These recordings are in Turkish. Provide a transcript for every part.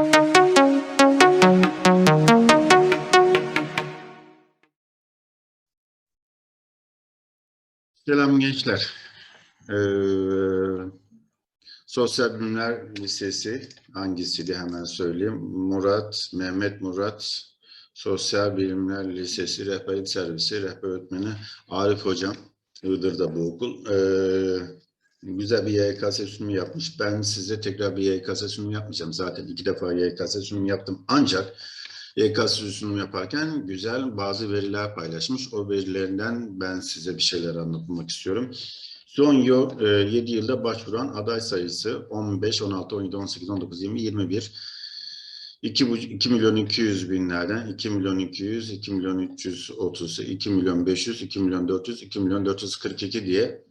Selam gençler. Ee, Sosyal Bilimler Lisesi hangisiydi hemen söyleyeyim. Murat, Mehmet Murat Sosyal Bilimler Lisesi Rehberlik Servisi Rehber Öğretmeni Arif Hocam. Iğdır'da bu okul. Ee, güzel bir YKS sunumu yapmış. Ben size tekrar bir YKS sunumu yapmayacağım. Zaten iki defa YKS sunumu yaptım. Ancak YKS sunumu yaparken güzel bazı veriler paylaşmış. O verilerinden ben size bir şeyler anlatmak istiyorum. Son yıl, 7 yılda başvuran aday sayısı 15, 16, 17, 18, 19, 20, 21. 2, 2 milyon 200 binlerden 2 milyon 200, 2 milyon 330, 2 milyon 500, 2 milyon 400, 2 milyon 442 diye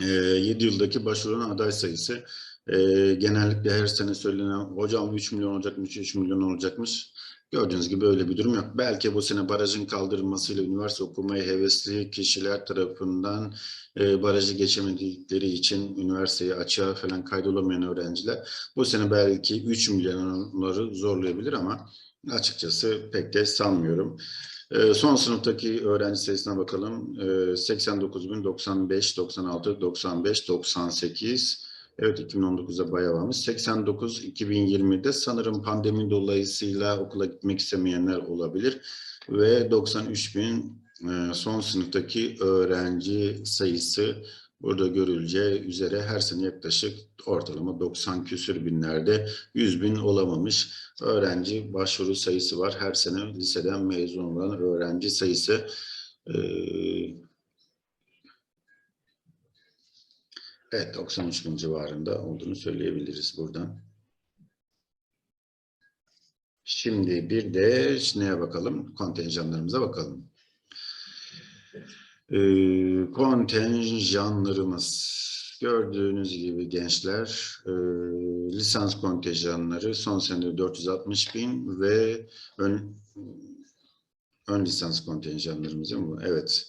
7 yıldaki başvuran aday sayısı. E, genellikle her sene söylenen hocam 3 milyon olacakmış, 3 milyon olacakmış. Gördüğünüz gibi öyle bir durum yok. Belki bu sene barajın kaldırılmasıyla üniversite okumaya hevesli kişiler tarafından e, barajı geçemedikleri için üniversiteyi açığa falan kaydolamayan öğrenciler bu sene belki 3 milyonları zorlayabilir ama açıkçası pek de sanmıyorum. E, son sınıftaki öğrenci sayısına bakalım. E, 89.095, 96, 95, 98, Evet 2019'da bayağı varmış. 89 2020'de sanırım pandemi dolayısıyla okula gitmek istemeyenler olabilir. Ve 93 bin e, son sınıftaki öğrenci sayısı burada görüleceği üzere her sene yaklaşık ortalama 90 küsür binlerde 100 bin olamamış öğrenci başvuru sayısı var. Her sene liseden mezun olan öğrenci sayısı e, Evet, 93 bin civarında olduğunu söyleyebiliriz buradan. Şimdi bir de neye bakalım? Kontenjanlarımıza bakalım. Ee, kontenjanlarımız. Gördüğünüz gibi gençler, e, lisans kontenjanları son senede 460 bin ve ön, ön lisans kontenjanlarımız değil? Evet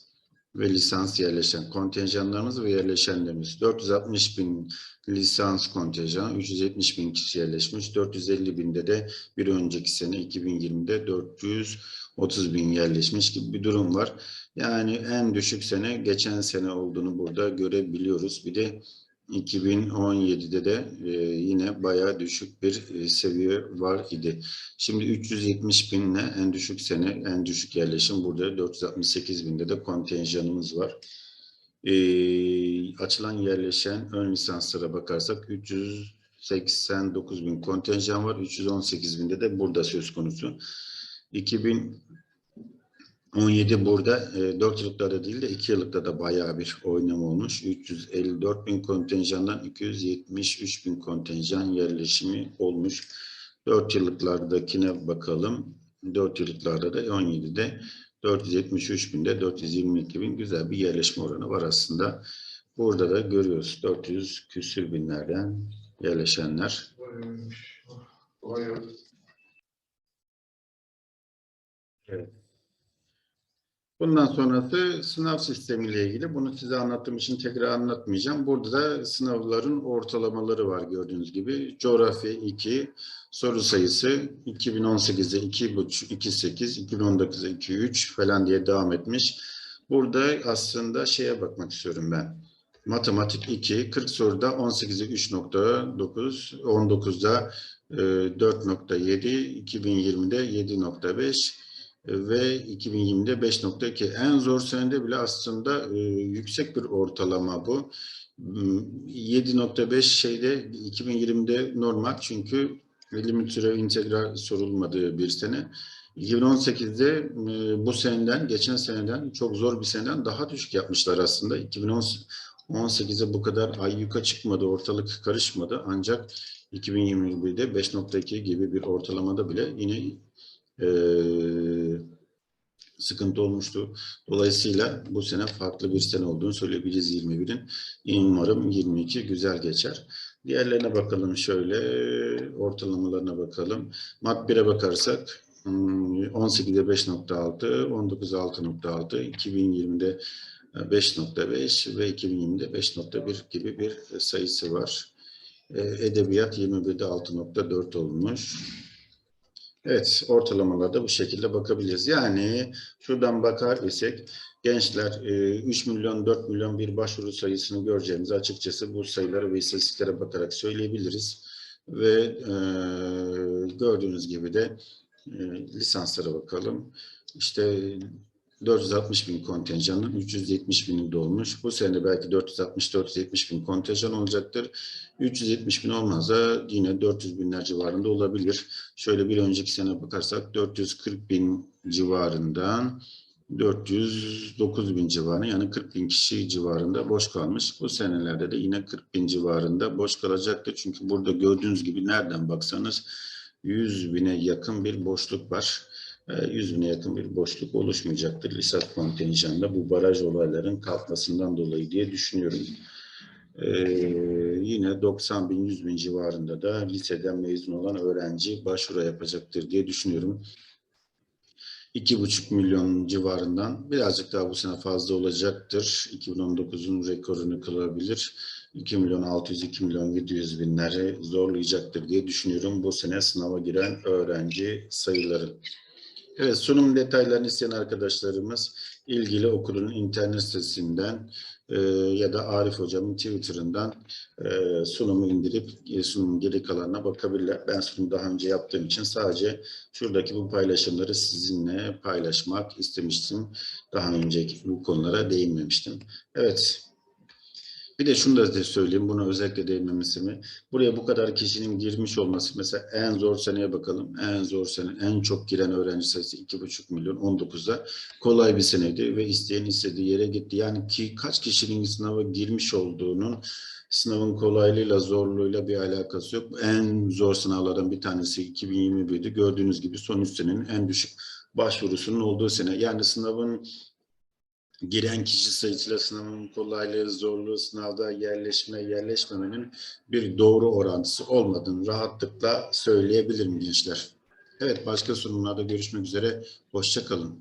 ve lisans yerleşen kontenjanlarımız ve yerleşenlerimiz 460 bin lisans kontenjan, 370 bin kişi yerleşmiş, 450 binde de bir önceki sene 2020'de 430 bin yerleşmiş gibi bir durum var. Yani en düşük sene geçen sene olduğunu burada görebiliyoruz. Bir de 2017'de de e, yine bayağı düşük bir e, seviye var idi. Şimdi 370 binle en düşük sene, en düşük yerleşim burada 468 binde de kontenjanımız var. E, açılan yerleşen ön lisanslara bakarsak 389 bin kontenjan var. 318 binde de burada söz konusu. 2000 17 burada e, 4 yıllıkta da değil de 2 yıllıkta da bayağı bir oynama olmuş. 354 bin kontenjandan 273 bin kontenjan yerleşimi olmuş. 4 yıllıklardakine bakalım. 4 yıllıklarda da 17'de 473 binde 422 bin güzel bir yerleşme oranı var aslında. Burada da görüyoruz 400 küsür binlerden yerleşenler. Evet. Bundan sonrası sınav sistemiyle ilgili. Bunu size anlattığım için tekrar anlatmayacağım. Burada da sınavların ortalamaları var gördüğünüz gibi. Coğrafya 2, soru sayısı 2018'de 2,5, 2,8, 2019'da 2,3 falan diye devam etmiş. Burada aslında şeye bakmak istiyorum ben. Matematik 2, 40 soruda 18'e 3.9, 19'da 4.7, 2020'de 7.5, ve 2020'de 5.2. En zor senede bile aslında e, yüksek bir ortalama bu. 7.5 şeyde 2020'de normal çünkü limit süre integral sorulmadığı bir sene. 2018'de e, bu seneden, geçen seneden çok zor bir seneden daha düşük yapmışlar aslında. 2018'de bu kadar ay yuka çıkmadı, ortalık karışmadı. Ancak 2021'de 5.2 gibi bir ortalamada bile yine e, sıkıntı olmuştu. Dolayısıyla bu sene farklı bir sene olduğunu söyleyebiliriz 21'in. Umarım 22 güzel geçer. Diğerlerine bakalım şöyle, ortalamalarına bakalım. Mat 1'e bakarsak 18'de 5.6, 19'da 6.6, 2020'de 5.5 ve 2020'de 5.1 gibi bir sayısı var. E, edebiyat 21'de 6.4 olmuş. Evet, ortalamalarda bu şekilde bakabiliriz. Yani şuradan bakar isek gençler e, 3 milyon 4 milyon bir başvuru sayısını göreceğimiz açıkçası bu sayılara ve istatistiklere bakarak söyleyebiliriz. Ve e, gördüğünüz gibi de e, lisanslara bakalım. İşte 460 bin kontenjanın 370 bini dolmuş. Bu sene belki 460-470 bin kontenjan olacaktır. 370 bin olmazsa yine 400 binler civarında olabilir. Şöyle bir önceki sene bakarsak 440 bin civarından 409 bin civarı yani 40 bin kişi civarında boş kalmış. Bu senelerde de yine 40 bin civarında boş kalacaktır. Çünkü burada gördüğünüz gibi nereden baksanız 100 bine yakın bir boşluk var. E, 100 bine yakın bir boşluk oluşmayacaktır lisans kontenjanında bu baraj olayların kalkmasından dolayı diye düşünüyorum. Ee, yine 90 bin 100 bin civarında da liseden mezun olan öğrenci başvuru yapacaktır diye düşünüyorum. 2,5 milyon civarından birazcık daha bu sene fazla olacaktır. 2019'un rekorunu kılabilir. 2 milyon 600, 2 milyon 700 binleri zorlayacaktır diye düşünüyorum bu sene sınava giren öğrenci sayıları. Evet sunum detaylarını isteyen arkadaşlarımız ilgili okulun internet sitesinden e, ya da Arif Hocam'ın Twitter'ından e, sunumu indirip e, sunumun geri kalanına bakabilirler. Ben sunumu daha önce yaptığım için sadece şuradaki bu paylaşımları sizinle paylaşmak istemiştim. Daha önceki bu konulara değinmemiştim. Evet. Bir de şunu da söyleyeyim, buna özellikle değinmemesimi. Buraya bu kadar kişinin girmiş olması, mesela en zor seneye bakalım. En zor sene, en çok giren öğrenci sayısı 2,5 milyon 19'da. Kolay bir seneydi ve isteyen istediği yere gitti. Yani ki kaç kişinin sınava girmiş olduğunun sınavın kolaylığıyla, zorluğuyla bir alakası yok. En zor sınavlardan bir tanesi 2021'di. Gördüğünüz gibi son 3 senenin en düşük başvurusunun olduğu sene. Yani sınavın giren kişi sayısıyla sınavın kolaylığı, zorluğu, sınavda yerleşme, yerleşmemenin bir doğru orantısı olmadığını rahatlıkla söyleyebilirim gençler. Evet, başka sunumlarda görüşmek üzere. Hoşça kalın.